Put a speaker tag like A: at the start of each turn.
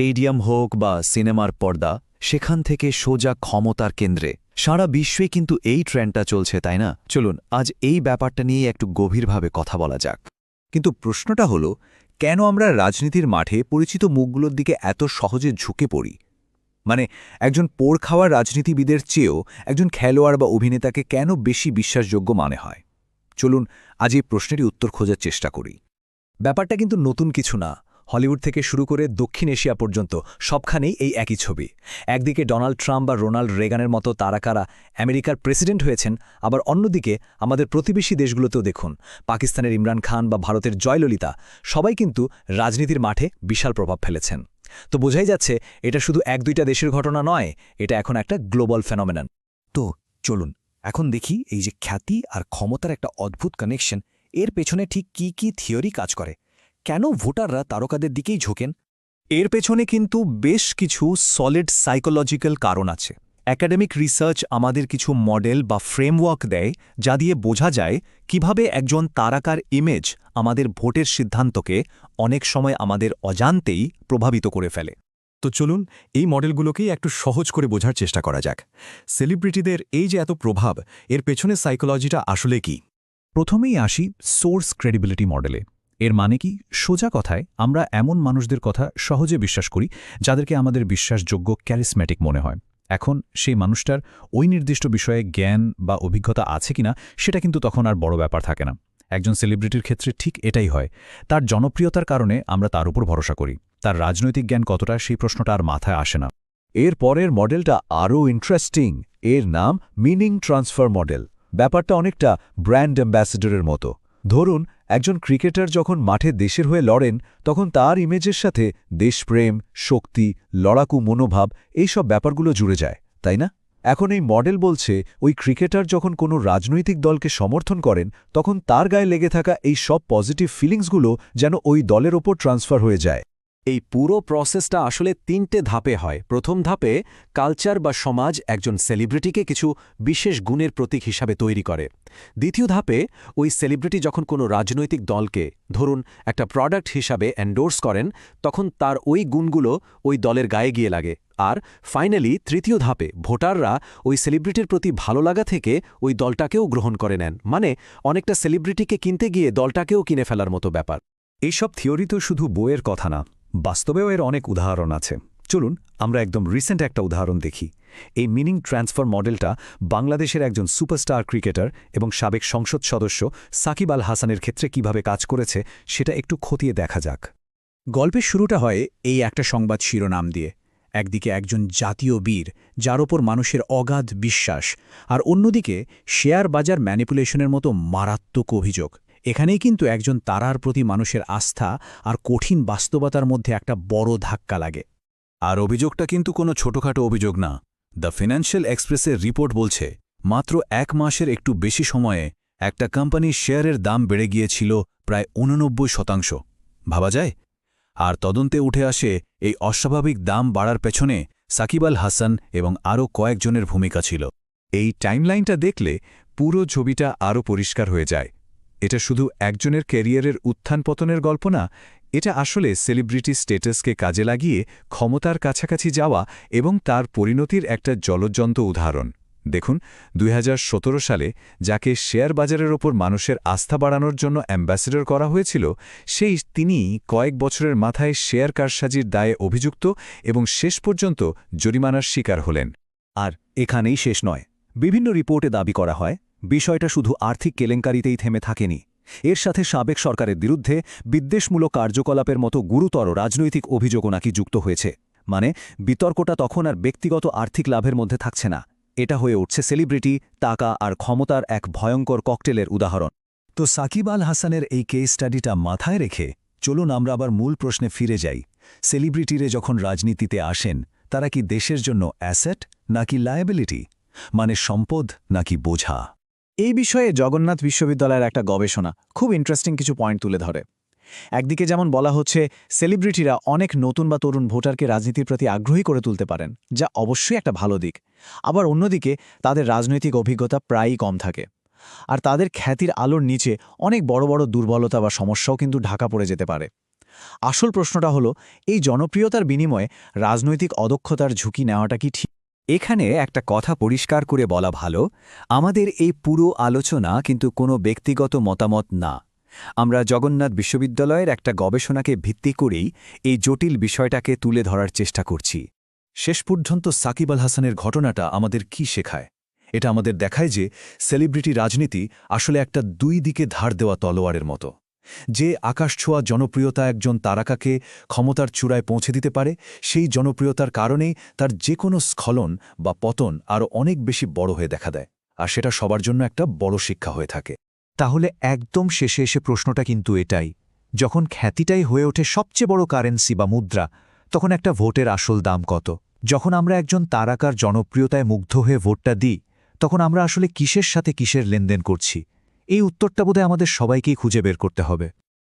A: Stadium হোক বা সিনেমার পর্দা, সেখান থেকে সোজা ক্ষমতার কেন্দ্রে। সারা বিশ্বে কিন্তু এই ট্রেন্ডটা চলছে, তাই না? চলুন, আজ এই ব্যাপারটা নিয়ে একটু গভীরভাবে কথা বলা যাক।
B: কিন্তু প্রশ্নটা হলো, কেন আমরা রাজনীতির মাঠে পরিচিত মুখগুলোর দিকে এত সহজে ঝুঁকে পড়ি? মানে একজন পোড় খাওয়া রাজনীতিবিদের চেয়েও একজন খেলোয়াড় বা অভিনেতাকে কেন বেশি বিশ্বাসযোগ্য মানে হয়? চলুন, আজ এই প্রশ্নেরই উত্তর খোঁজার চেষ্টা করি।
C: ব্যাপারটা কিন্তু নতুন কিছু না। হলিউড থেকে শুরু করে দক্ষিণ এশিয়া পর্যন্ত সবখানেই এই একই ছবি। একদিকে ডোনাল্ড ট্রাম্প বা রোনাল্ড রেগানের মতো তারাকারা আমেরিকার প্রেসিডেন্ট হয়েছেন, আবার অন্যদিকে আমাদের প্রতিবেশী দেশগুলোতেও দেখুন, পাকিস্তানের ইমরান খান বা ভারতের জয়ললিতা, সবাই কিন্তু রাজনীতির মাঠে বিশাল প্রভাব ফেলেছেন। তো বোঝাই যাচ্ছে, এটা শুধু এক দুইটা দেশের ঘটনা নয়, এটা এখন একটা গ্লোবাল ফেনোমেনন।
D: তো চলুন, এখন দেখি এই যে খ্যাতি আর ক্ষমতার একটা অদ্ভুত কানেকশন এর পেছনে ঠিক কি কি থিওরি কাজ করে। কেন ভোটাররা তারকাদের দিকেই ঝোঁকেন?
A: এর পেছনে কিন্তু বেশ কিছু সলিড সাইকোলজিক্যাল কারণ আছে। অ্যাকাডেমিক রিসার্চ আমাদের কিছু মডেল বা ফ্রেমওয়ার্ক দেয়, যা দিয়ে বোঝা যায় কীভাবে একজন তারাকার ইমেজ আমাদের ভোটের সিদ্ধান্তকে অনেক সময় আমাদের অজান্তেই প্রভাবিত করে ফেলে।
D: তো চলুন, এই মডেলগুলোকেই একটু সহজ করে বোঝার চেষ্টা করা যাক। সেলিব্রিটিদের এই যে এত প্রভাব, এর পেছনে সাইকোলজিটা আসলে কি?
E: প্রথমেই আসি সোর্স ক্রেডিবিলিটি মডেলে এর মানে কি? সোজা কথায় আমরা এমন মানুষদের কথা সহজে বিশ্বাস করি যাদেরকে আমাদের বিশ্বাসযোগ্য ক্যারিসম্যাটিক মনে হয়। এখন সেই মানুষটার ওই নির্দিষ্ট বিষয়ে জ্ঞান বা অভিজ্ঞতা আছে কিনা সেটা কিন্তু তখন আর বড় ব্যাপার থাকে না। একজন সেলিব্রিটির ক্ষেত্রে ঠিক এটাই হয়। তার জনপ্রিয়তার কারণে আমরা তার উপর ভরসা করি। তার রাজনৈতিক জ্ঞান কতটা সেই প্রশ্নটা আর মাথায় আসে না।
B: এর পরের মডেলটা আরও ইন্টারেস্টিং এর নাম মিনিং ট্রান্সফার মডেল ব্যাপারটা অনেকটা ব্র্যান্ড অ্যাম্বাসেডরের মতো। ধরুন একজন ক্রিকেটার যখন মাঠে দেশের হয়ে লড়েন, তখন তার ইমেজের সাথে দেশপ্রেম, শক্তি, লড়াকু মনোভাব, এইসব ব্যাপারগুলো জুড়ে যায়, তাই না? এখন এই মডেল বলছে, ওই ক্রিকেটার যখন কোনো রাজনৈতিক দলকে সমর্থন করেন, তখন তার গায়ে লেগে থাকা এই সব পজিটিভ ফিলিংসগুলো যেন ওই দলের ওপর ট্রান্সফার হয়ে যায়।
D: এই পুরো প্রসেসটা আসলে তিনটে ধাপে হয়। প্রথম ধাপে কালচার বা সমাজ একজন সেলিব্রিটিকে কিছু বিশেষ গুণের প্রতীক হিসাবে তৈরি করে। দ্বিতীয় ধাপে ওই সেলিব্রিটি যখন কোনো রাজনৈতিক দলকে, ধরুন একটা প্রোডাক্ট হিসাবে এন্ডোর্স করেন, তখন তার ওই গুণগুলো ওই দলের গায়ে গিয়ে লাগে। আর ফাইনালি তৃতীয় ধাপে ভোটাররা ওই সেলিব্রিটির প্রতি ভালো লাগা থেকে ওই দলটাকেও গ্রহণ করে নেন। মানে অনেকটা সেলিব্রিটিকে কিনতে গিয়ে দলটাকেও কিনে ফেলার মতো ব্যাপার।
E: এইসব থিওরি তো শুধু বইয়ের কথা না। বাস্তবেও এর অনেক উদাহরণ আছে। চলুন, আমরা একদম রিসেন্ট একটা উদাহরণ দেখি। এই মিনিং ট্রান্সফার মডেলটা বাংলাদেশের একজন সুপারস্টার ক্রিকেটার এবং সাবেক সংসদ সদস্য সাকিব আল হাসানের ক্ষেত্রে কীভাবে কাজ করেছে, সেটা একটু খতিয়ে দেখা যাক।
C: গল্পের শুরুটা হয় এই একটা সংবাদ শিরোনাম দিয়ে। একদিকে একজন জাতীয় বীর, যার ওপর মানুষের অগাধ বিশ্বাস, আর অন্যদিকে শেয়ার বাজার ম্যানিপুলেশনের মতো মারাত্মক অভিযোগ। এখানেই কিন্তু একজন তারার প্রতি মানুষের আস্থা আর কঠিন বাস্তবতার মধ্যে একটা বড় ধাক্কা লাগে।
B: আর অভিযোগটা কিন্তু কোনো ছোটখাটো অভিযোগ না। দ্য ফিনান্সিয়াল এক্সপ্রেসের রিপোর্ট বলছে, মাত্র এক মাসের একটু বেশি সময়ে একটা কোম্পানির শেয়ারের দাম বেড়ে গিয়েছিল প্রায় উননব্বই শতাংশ। ভাবা যায়? আর তদন্তে উঠে আসে, এই অস্বাভাবিক দাম বাড়ার পেছনে সাকিব আল হাসান এবং আরও কয়েকজনের ভূমিকা ছিল। এই টাইমলাইনটা দেখলে পুরো ছবিটা আরও পরিষ্কার হয়ে যায়। এটা শুধু একজনের ক্যারিয়ারের উত্থান পতনের গল্প না, এটা আসলে সেলিব্রিটি স্টেটাসকে কাজে লাগিয়ে ক্ষমতার কাছাকাছি যাওয়া এবং তার পরিণতির একটা জলজ্জন্ত উদাহরণ। দেখুন, দুই হাজার সতেরো সালে যাকে শেয়ার বাজারের ওপর মানুষের আস্থা বাড়ানোর জন্য অ্যাম্বাসেডর করা হয়েছিল, সেই তিনি কয়েক বছরের মাথায় শেয়ার কারসাজির দায়ে অভিযুক্ত এবং শেষ পর্যন্ত জরিমানার শিকার হলেন।
A: আর এখানেই শেষ নয়। বিভিন্ন রিপোর্টে দাবি করা হয় বিষয়টা শুধু আর্থিক কেলেঙ্কারিতেই থেমে থাকেনি। এর সাথে সাবেক সরকারের বিরুদ্ধে বিদ্বেষমূলক কার্যকলাপের মতো গুরুতর রাজনৈতিক অভিযোগও নাকি যুক্ত হয়েছে। মানে বিতর্কটা তখন আর ব্যক্তিগত আর্থিক লাভের মধ্যে থাকছে না। এটা হয়ে উঠছে সেলিব্রিটি, টাকা আর ক্ষমতার এক ভয়ঙ্কর ককটেলের উদাহরণ। তো সাকিব আল হাসানের এই কেস স্টাডিটা মাথায় রেখে চলুন আমরা আবার মূল প্রশ্নে ফিরে যাই। সেলিব্রিটিরে যখন রাজনীতিতে আসেন, তারা কি দেশের জন্য অ্যাসেট নাকি লায়াবিলিটি মানে সম্পদ নাকি বোঝা?
C: এই বিষয়ে জগন্নাথ বিশ্ববিদ্যালয়ের একটা গবেষণা খুব ইন্টারেস্টিং কিছু পয়েন্ট তুলে ধরে। একদিকে যেমন বলা হচ্ছে সেলিব্রিটিরা অনেক নতুন বা তরুণ ভোটারকে রাজনীতির প্রতি আগ্রহী করে তুলতে পারেন, যা অবশ্যই একটা ভালো দিক। আবার অন্যদিকে, তাদের রাজনৈতিক অভিজ্ঞতা প্রায়ই কম থাকে। আর তাদের খ্যাতির আলোর নিচে অনেক বড় বড় দুর্বলতা বা সমস্যাও কিন্তু ঢাকা পড়ে যেতে পারে। আসল প্রশ্নটা হলো, এই জনপ্রিয়তার বিনিময়ে রাজনৈতিক অদক্ষতার ঝুঁকি নেওয়াটা কি ঠিক?
A: এখানে একটা কথা পরিষ্কার করে বলা ভালো, আমাদের এই পুরো আলোচনা কিন্তু কোনো ব্যক্তিগত মতামত না। আমরা জগন্নাথ বিশ্ববিদ্যালয়ের একটা গবেষণাকে ভিত্তি করেই এই জটিল বিষয়টাকে তুলে ধরার চেষ্টা করছি।
B: শেষ পর্যন্ত সাকিব আল হাসানের ঘটনাটা আমাদের কি শেখায়? এটা আমাদের দেখায় যে সেলিব্রিটি রাজনীতি আসলে একটা দুই দিকে ধার দেওয়া তলোয়ারের মতো। যে আকাশছোঁয়া জনপ্রিয়তা একজন তারকাকে ক্ষমতার চূড়ায় পৌঁছে দিতে পারে, সেই জনপ্রিয়তার কারণেই তার যে কোনো স্খলন বা পতন আরও অনেক বেশি বড় হয়ে দেখা দেয়, আর সেটা সবার জন্য একটা বড় শিক্ষা হয়ে থাকে।
C: তাহলে একদম শেষে এসে প্রশ্নটা কিন্তু এটাই, যখন খ্যাতিটাই হয়ে ওঠে সবচেয়ে বড় কারেন্সি বা মুদ্রা, তখন একটা ভোটের আসল দাম কত? যখন আমরা একজন তারাকার জনপ্রিয়তায় মুগ্ধ হয়ে ভোটটা দিই, তখন আমরা আসলে কিসের সাথে কিসের লেনদেন করছি? এই উত্তরটা বোধহয় আমাদের সবাইকেই খুঁজে বের করতে হবে।